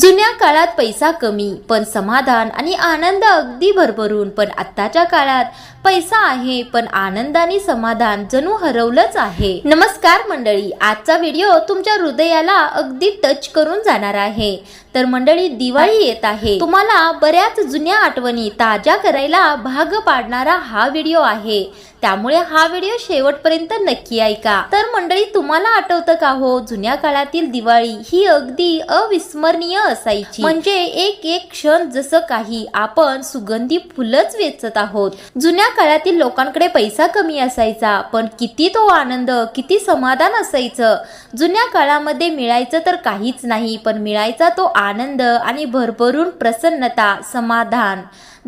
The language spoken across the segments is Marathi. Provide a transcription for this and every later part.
जुन्या काळात पैसा कमी पण समाधान आणि आनंद अगदी भरभरून. पण आत्ताच्या काळात पैसा आहे पण आनंद आणि समाधान जणू हरवलंच आहे. नमस्कार मंडळी आजचा व्हिडिओ तुमच्या हृदयाला अगदी टच करून जाणार आहे. तर मंडळी दिवाळी येत आहे. तुम्हाला बऱ्याच जुन्या आठवणी ताज्या करायला भाग पाडणारा हा व्हिडिओ आहे. त्यामुळे हा व्हिडिओ शेवटपर्यंत नक्की ऐका. तर मंडळी तुम्हाला आठवतं का हो जुन्या काळातील दिवाळी ही अगदी अविस्मरणीय असायची. म्हणजे एक एक क्षण जसं काही आपण सुगंधी फुलंच वेचत आहोत. जुन्या काळातील लोकांकडे पैसा कमी असायचा पण किती तो आनंद किती समाधान असायचं. जुन्या काळामध्ये मिळायचं तर काहीच नाही पण मिळायचा तो आनंद आणि भरभरून प्रसन्नता समाधान.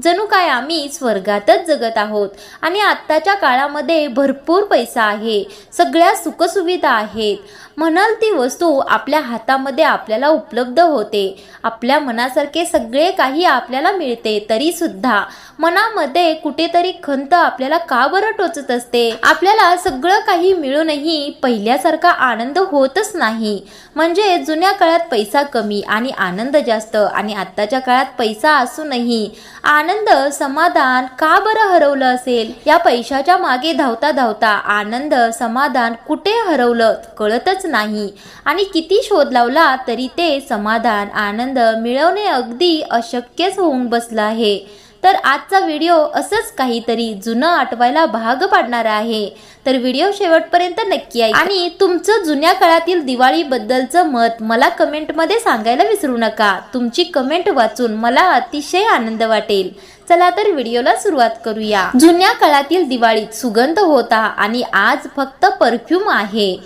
जणू काय आम्ही स्वर्गातच जगत आहोत. आणि आत्ताच्या काळामध्ये भरपूर पैसा आहे. सगळ्या सुखसुविधा आहेत. म्हणाल ती वस्तू आपल्या हातामध्ये आपल्याला उपलब्ध होते. आपल्या मनासारखे सगळे काही आपल्याला मिळते तरी सुद्धा मनामध्ये कुठेतरी खंत आपल्याला का बरं टोचत असते? आपल्याला सगळं काही मिळूनही पहिल्यासारखा आनंद होतच नाही. म्हणजे जुन्या काळात पैसा कमी आणि आनंद जास्त आणि आत्ताच्या काळात पैसा असूनही. आनंद आनंद समाधान का बरं हरवलं असेल? या पैशाच्या मागे धावता धावता आनंद समाधान कुठे हरवलं कळतच नाही. आणि किती शोध लावला तरी ते समाधान आनंद मिळवणे अगदी अशक्यच होऊन बसलं आहे. तर आजचा व्हिडिओ असंच काहीतरी जुनं आठवायला भाग पाडणार आहे. तर व्हिडिओ शेवटपर्यंत नक्की आहे आणि तुमचं जुन्या काळातील दिवाळी बद्दलचं मत मला कमेंटमध्ये सांगायला विसरू नका. तुमची कमेंट वाचून मला अतिशय आनंद वाटेल. चला तर व्हिडिओला सुरुवात करूया. जुन्या काळातील दिवाळीत सुगंध होता आणि आज फक्त परफ्यूम आहे.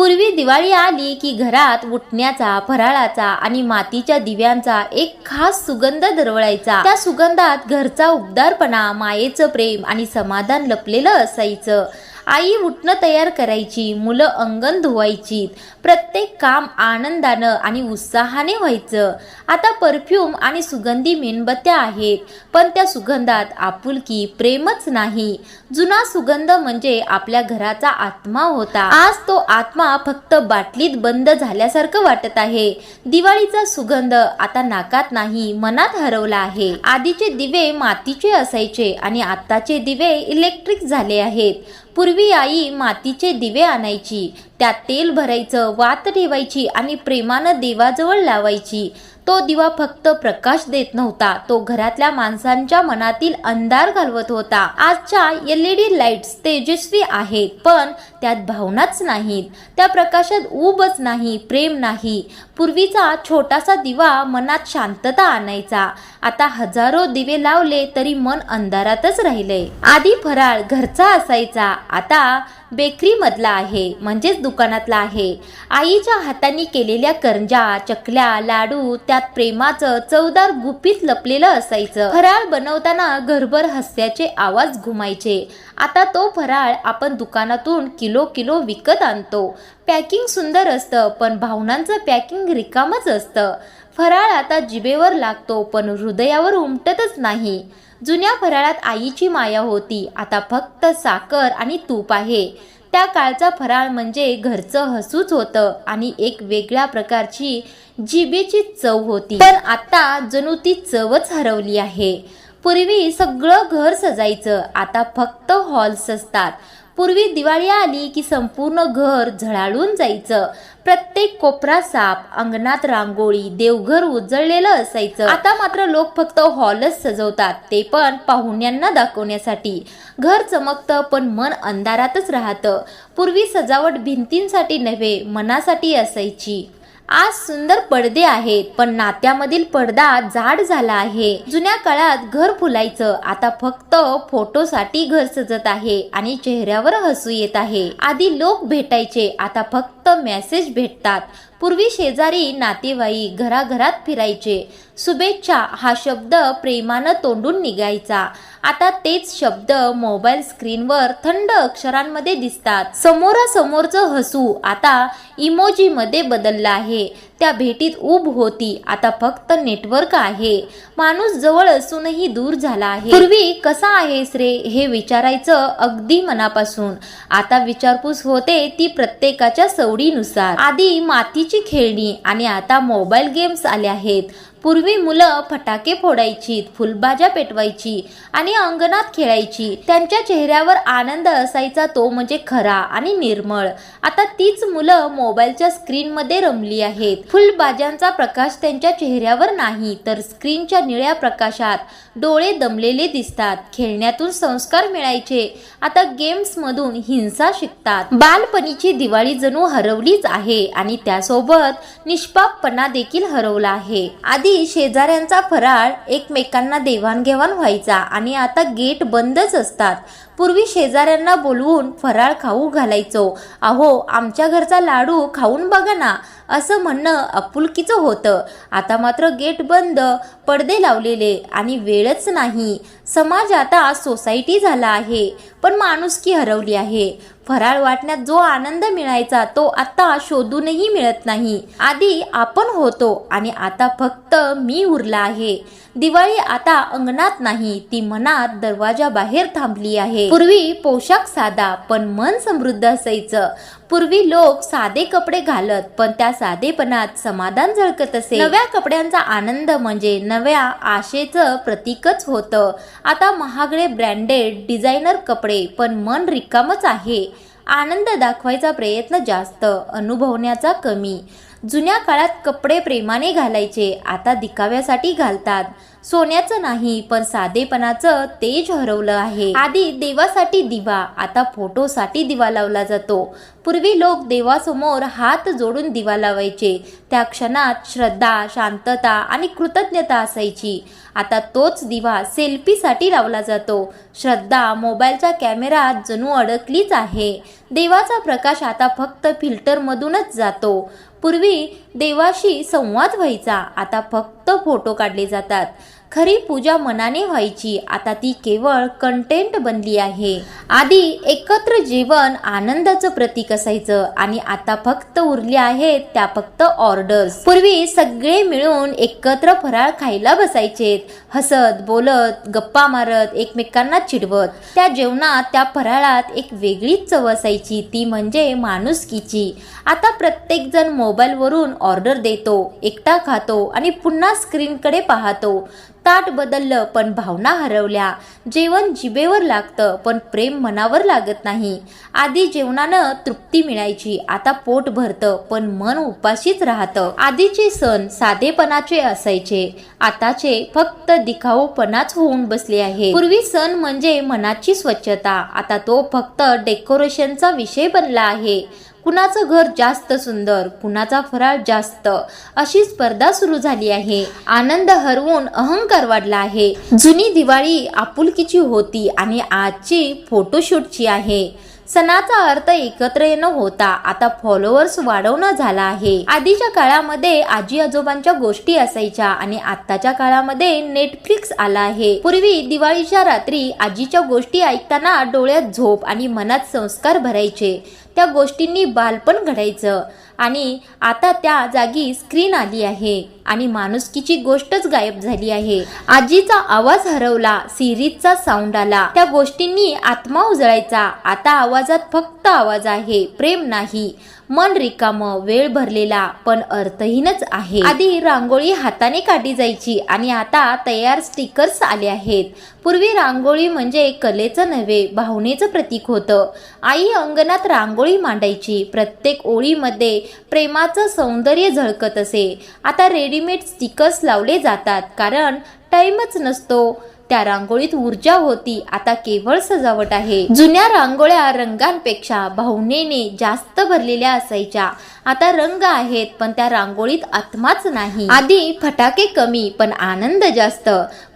पूर्वी दिवाळी आली की घरात उठण्याचा फराळाचा आणि मातीच्या दिव्यांचा एक खास सुगंध दरवळायचा. त्या सुगंधात घरचा उबदारपणा मायेचं प्रेम आणि समाधान लपलेलं असायचं. आई उठणं तयार करायची मुलं अंगण धुवायची प्रत्येक काम आनंदानं आणि उत्साहाने व्हायचं. आता परफ्यूम आणि सुगंधी मेणबत्त्या आहेत पण त्या सुगंधात आपुलकी प्रेमच नाही. जुना सुगंध म्हणजे आपल्या घराचा आत्मा होता. आज तो आत्मा फक्त बाटलीत बंद झाल्यासारखं वाटत आहे. दिवाळीचा सुगंध आता नाकात नाही मनात हरवला आहे. आधीचे दिवे मातीचे असायचे आणि आत्ताचे दिवे इलेक्ट्रिक झाले आहेत. पूर्वी आई मातीचे दिवे आणायची त्यात तेल भरायचं वात ठेवायची आणि प्रेमानं देवाजवळ लावायची. तो दिवा फक्त प्रकाश देत नव्हता. तो घरातल्या माणसांच्या मनातील अंधार घालवत होता. आजच्या एल ई डी लाईट्स तेजस्वी आहेत पण त्यात भावनाच नाहीत. त्या प्रकाशात ऊबच नाही प्रेम नाही. पूर्वीचा छोटासा दिवा मनात शांतता आणायचा. आता हजारो दिवे लावले तरी मन अंधारातच राहिले. आधी फराळ घरचा असायचा. आता बेकरीमधला आहे म्हणजेच दुकानातला आहे. आईच्या हाताने केलेल्या करंजा चकल्या लाडू त्यात प्रेमाचं चवदार गुपित लपलेलं असायचं. फराळ बनवताना घरभर हस्याचे आवाज घुमायचे. आता तो फराळ आपण दुकानातून किलो किलो विकत आणतो. पॅकिंग सुंदर असतं पण भावनांचं पॅकिंग रिकामच असतं. फराळ आता जिभेवर लागतो पण हृदयावर उमटतच नाही. जुन्या फराळात आईची माया होती. आता फक्त साखर आणि तूप आहे. त्या काळचा फराळ म्हणजे घरचं हसूच होतं आणि एक वेगळ्या प्रकारची जिभेची चव होती. पण आता जणू ती चवच हरवली आहे. पूर्वी सगळं घर सजायचं. आता फक्त हॉल्स असतात. पूर्वी दिवाळी आली की संपूर्ण घर झळाळून जायचं. प्रत्येक कोपरा साप अंगणात रांगोळी देवघर उजळलेलं असायचं. आता मात्र लोक फक्त हॉलच सजवतात ते पण पाहुण्यांना दाखवण्यासाठी. घर चमकतं पण मन अंधारातच राहतं. पूर्वी सजावट भिंतींसाठी नव्हे मनासाठी असायची. आज सुंदर पडदे आहेत पण नात्यामधील पडदा जाड झाला आहे. जुन्या काळात घर फुलायचं आता फक्त फोटोसाठी घर सजत आहे आणि चेहऱ्यावर हसू येत आहे. आधी लोक भेटायचे आता फक्त मेसेज भेटतात. पूर्वी शेजारी नातेवाईक घराघरात फिरायचे. शुभेच्छा हा शब्द प्रेमानं तोंडून निघायचा. आता तेच शब्द मोबाईल स्क्रीनवर थंड अक्षरांमध्ये दिसतात. समोरासमोरचं हसू आता इमोजीमध्ये बदललं आहे. त्या भेटीत ऊब होती. आता फक्त नेटवर्क आहे. माणूस जवळ असूनही दूर झाला आहे. पूर्वी कसा आहेस रे? हे विचारायचं अगदी मनापासून. आता विचारपूस होते ती प्रत्येकाच्या सवडीनुसार. आधी मातीची खेळणी आणि आता मोबाईल गेम्स आले आहेत. पूर्वी मुलं फटाके फोडायची फुलबाजा पेटवायची आणि अंगणात खेळायची. त्यांच्या चेहऱ्यावर आनंद असायचा तो म्हणजे खरा आणि निर्मळ. आता तीच मुलं मोबाईलच्या स्क्रीनमध्ये रमली आहेत. फुलबाजांचा प्रकाश त्यांच्या चेहऱ्यावर नाही तर स्क्रीनच्या निळ्या प्रकाशात डोळे दमलेले दिसतात. खेळण्यातून संस्कार मिळायचे. आता गेम्स मधून हिंसा शिकतात. बालपणीची दिवाळी जणू हरवलीच आहे आणि त्यासोबत निष्पापपणा देखील हरवला आहे. आधी शेजाऱ्यांचा फराळ एकमेकांना देवाणघेवाण व्हायचा आणि आता गेट बंदच असतात. पूर्वी शेजाऱ्यांना बोलवून फराळ खाऊ घालायचो. अहो आमच्या घरचा लाडू खाऊन बघा ना असं म्हणणं आपुलकीचं होतं. आता मात्र गेट बंद पडदे लावलेले आणि वेळच नाही. समाज आता सोसायटी झाला आहे पण माणुसकी हरवली आहे. फराळ वाटण्यात जो आनंद मिळायचा तो आता शोधूनही मिळत नाही. आधी आपण होतो आणि आता फक्त मी उरला आहे. दिवाळी आता अंगणात नाही ती मनात दरवाजा बाहेर थांबली आहे. पूर्वी पोशाख साधा पण मन समृद्ध असायचं. पूर्वी लोक साधे कपडे घालत पण त्या साधेपणात समाधान झळकत असे. नव्या कपड्यांचा आनंद म्हणजे नव्या आशेचं प्रतीकच होतं. आता महागडे ब्रँडेड डिझायनर कपडे पण मन रिकामच आहे. आनंद दाखवायचा प्रयत्न जास्त अनुभवण्याचा कमी. जुन्या काळात कपडे प्रेमाने घालायचे आता दिखाव्यासाठी घालतात. सोन्याचं नाही पण साधेपणाचं तेज हरवलं आहे. आधी देवासाठी दिवा आता फोटोसाठी दिवा लावला जातो. पूर्वी लोक देवासमोर हात जोडून दिवा लावायचे. त्या क्षणात श्रद्धा शांतता आणि कृतज्ञता असायची. आता तोच दिवा सेल्फीसाठी लावला जातो. श्रद्धा मोबाईलच्या कॅमेरात जणू अडकलीच आहे. देवाचा प्रकाश आता फक्त फिल्टरमधूनच जातो. पूर्वी देवाशी संवाद व्हायचा. आता फक्त फोटो काढले जातात. खरी पूजा मनाने व्हायची. आता ती केवळ कंटेंट बनली आहे. आधी एकत्र जेवण आनंदाचं प्रतीक असायचं आणि आता फक्त उरले आहेत त्या फक्त ऑर्डर्स पूर्वी सगळे मिळून एकत्र फराळ खायला बसायचे हसत बोलत गप्पा मारत एकमेकांना चिडवत. त्या जेवणात त्या फराळात एक वेगळीच चव असायची. ती म्हणजे माणुसकीची. आता प्रत्येक जण मोबाईलवरून ऑर्डर देतो एकटा खातो आणि पुन्हा स्क्रीनकडे पाहतो. ताट बदललं पण भावना हरवल्या. जेवण जिभेवर लागतं पण प्रेम मनावर लागत नाही. आधी जेवणानं तृप्ती मिळायची आता पोट भरतं पण मन उपाशीच राहतं. आधीचे सण साधेपणाचे असायचे आताचे फक्त दिखाऊपणाच होऊन बसले आहे. पूर्वी सण म्हणजे मनाची स्वच्छता आता तो फक्त डेकोरेशनचा विषय बनला आहे. कुणाचं घर जास्त सुंदर कुणाचा फराळ जास्त? अशी स्पर्धा सुरू झाली आहे. आनंद हरवून अहंकार वाढला आहे. जुनी दिवाळी आपुलकीची होती आणि आजची फोटोशूटची आहे. सणाचा अर्थ एकत्र येणं होता. आता फॉलोअर्स वाढवणं झाला आहे. आधीच्या काळामध्ये आजी आजोबांच्या गोष्टी असायच्या आणि आताच्या काळामध्ये नेटफ्लिक्स आला आहे. पूर्वी दिवाळीच्या रात्री आजीच्या गोष्टी ऐकताना डोळ्यात झोप आणि मनात संस्कार भरायचे. त्या गोष्टींनी बालपण घडायचं. आणि आता त्या जागी स्क्रीन आली आहे. आणि माणुसकीची गोष्टच गायब झाली आहे. आजीचा आवाज हरवला सिरीजचा साऊंड आला. त्या गोष्टींनी आत्मा उजळायचा. आता आवाजात फक्त आवाज आहे. प्रेम नाही. मन रिकाम वेळ भरलेला पण अर्थहीनच आहे. आधी रांगोळी हाताने काढली जायची आणि आता तयार स्टिकर्स आले आहेत. पूर्वी रांगोळी म्हणजे कलेचं नव्हे भावनेचं प्रतीक होतं. आई अंगणात रांगोळी मांडायची प्रत्येक ओळीमध्ये प्रेमाचं सौंदर्य झळकत असे. आता रेडीमेड स्टिकर्स लावले जातात कारण टाईमच नसतो. त्या रांगोळीत ऊर्जा होती. आता केवळ सजावट आहे. जुन्या रांगोळ्या रंगांपेक्षा भावनेने जास्त भरलेल्या असायच्या. आता रंग आहेत पण त्या रांगोळीत आत्माच नाही. आधी फटाके कमी पण आनंद जास्त.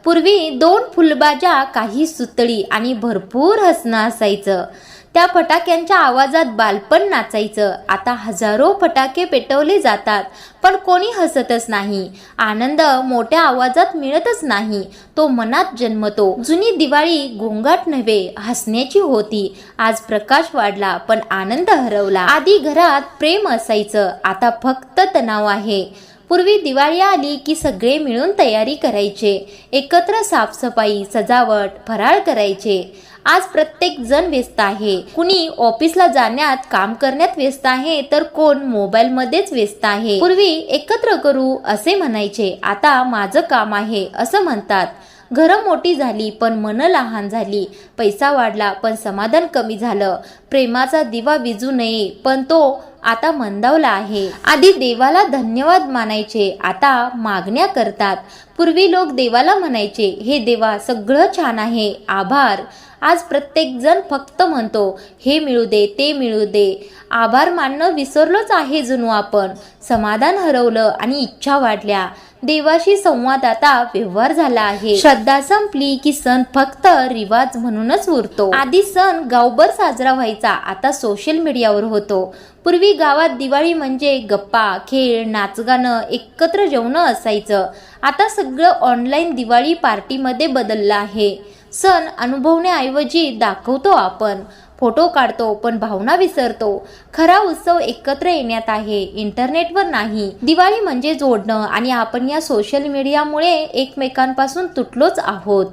पूर्वी दोन फुलबाजा काही सुतळी आणि भरपूर हसणं असायचं. त्या फटाक्यांच्या आवाजात बालपण नाचायचं. आता हजारो फटाके पेटवले जातात पण कोणी हसतच नाही. आनंद मोठ्या आवाजात मिळतच नाही तो मनात जन्मतो. जुनी दिवाळी गोंगाट नव्हे हसण्याची होती. आज प्रकाश वाढला पण आनंद हरवला. आधी घरात प्रेम असायचं आता फक्त तणाव आहे. पूर्वी दिवाळी आली की सगळे मिळून तयारी करायचे. एकत्र साफसफाई सजावट फराळ करायचे. आज प्रत्येक जण व्यस्त आहे. कुणी ऑफिसला जाण्यात काम करण्यात व्यस्त आहे तर कोण मोबाईल मध्येच व्यस्त आहे. पूर्वी एकत्र करू असे म्हणायचे. आता माझं काम आहे असं म्हणतात. घरं मोठी झाली पण मन लहान झाली. पैसा वाढला पण समाधान कमी झालं. प्रेमाचा दिवा विजू नये पण तो आता मंदावला आहे. आधी देवाला धन्यवाद मानायचे आता मागण्या करतात. पूर्वी लोक देवाला म्हणायचे हे देवा सगळं छान आहे आभार. आज प्रत्येक जण फक्त म्हणतो हे मिळू दे ते मिळू दे. आभार मानणं विसरलोच आहे जणू आपण. समाधान हरवलं आणि इच्छा वाढल्या. देवाशी संवाद आता व्यवहार झाला आहे. श्रद्धा संपली की सण फक्त रिवाज म्हणूनच उरतो. आधी सण गावभर साजरा व्हायचा आता सोशल मीडियावर होतो. पूर्वी गावात दिवाळी म्हणजे गप्पा खेळ नाचगाणं एकत्र जेवणं असायचं. आता सगळं ऑनलाईन दिवाळी पार्टीमध्ये बदललं आहे. सण अनुभवण्याऐवजी दाखवतो आपण. फोटो काढतो पण भावना विसरतो. खरा उत्सव एकत्र येण्यात आहे इंटरनेटवर नाही. दिवाळी म्हणजे जोडणं आणि आपण या सोशल मीडियामुळे एकमेकांपासून तुटलोच आहोत.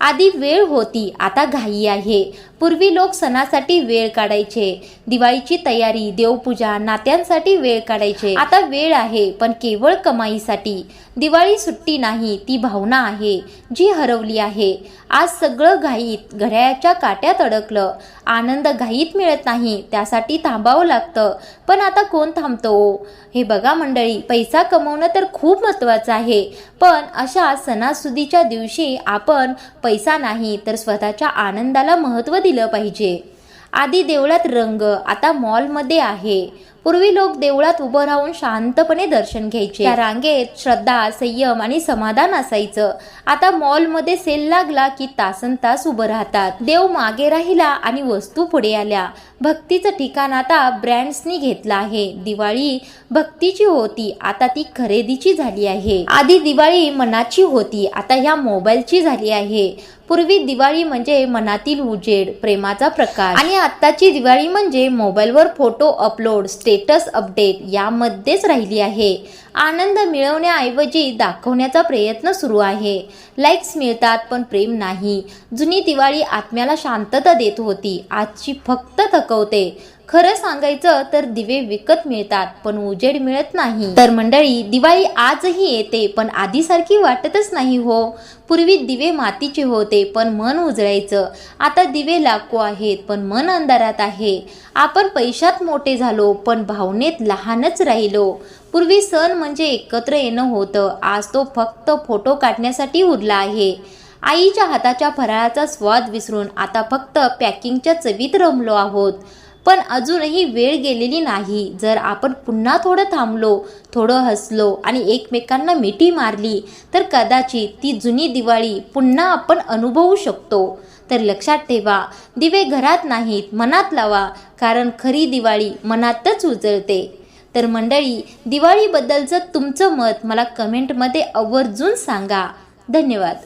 आधी वेळ होती आता घाई आहे. पूर्वी लोक सणासाठी वेळ काढायचे. दिवाळीची तयारी देवपूजा नात्यांसाठी वेळ काढायचे. आता वेळ आहे पण केवळ कमाईसाठी. दिवाळी सुट्टी नाही ती भावना आहे जी हरवली आहे. आज सगळं घाईत घड्याळाच्या काट्यात अडकलं आनंद घाईत मिळत नाही त्यासाठी थांबावं लागतं. पण आता कोण थांबतो? ओ? हे बघा मंडळी पैसा कमवणं तर खूप महत्त्वाचं आहे. पण अशा सणासुदीच्या दिवशी आपण पैसा नाही तर स्वतःच्या आनंदाला महत्त्व दिलं पाहिजे. आधी देवळात रंग आता मॉलमध्ये आहे. पूर्वी लोक देवळात उभं राहून शांतपणे दर्शन घ्यायचे. त्या रांगेत श्रद्धा संयम आणि समाधान असायचं. आता मॉलमध्ये सेल लागला की तासन तास उभं राहतात. देव मागे राहिला आणि वस्तू पुढे आल्या. भक्तीचं ठिकाण आता ब्रँड्सनी घेतलं आहे. दिवाळी भक्तीची होती आता ती खरेदीची झाली आहे. आधी दिवाळी मनाची होती आता ह्या मोबाईलची झाली आहे. पूर्वी दिवाळी म्हणजे मनातील उजेड प्रेमाचा प्रकाश. आणि आत्ताची दिवाळी म्हणजे मोबाईलवर फोटो अपलोड स्टेटस अपडेट यामध्येच राहिली आहे. आनंद मिळवण्याऐवजी दाखवण्याचा प्रयत्न सुरू आहे. लाईक्स मिळतात पण प्रेम नाही. जुनी दिवाळी आत्म्याला शांतता देत होती. आजची फक्त थकवते. खरं सांगायचं तर दिवे विकत मिळतात पण उजेड मिळत नाही. तर मंडळी दिवाळी आजही येते पण आधीसारखी वाटतच नाही हो. पूर्वी दिवे मातीचे होते पण मन उजळायचं. आता दिवे लाखो आहेत पण मन अंधारात आहे. आपण पैशात मोठे झालो पण भावनेत लहानच राहिलो. पूर्वी सण म्हणजे एकत्र येणं होतं आज तो फक्त फोटो काढण्यासाठी उरला आहे. आईच्या हाताच्या फराळाचा स्वाद विसरून आता फक्त पॅकिंगच्या चवीत रमलो आहोत. पण अजूनही वेळ गेलेली नाही. जर आपण पुन्हा थोडं थांबलो थोडं हसलो आणि एकमेकांना मिठी मारली तर कदाचित ती जुनी दिवाळी पुन्हा आपण अनुभवू शकतो. तर लक्षात ठेवा दिवे घरात नाहीत मनात लावा कारण खरी दिवाळी मनातच उजळते. तर मंडळी दिवाळीबद्दलचं तुमचं मत मला कमेंटमध्ये आवर्जून सांगा. धन्यवाद.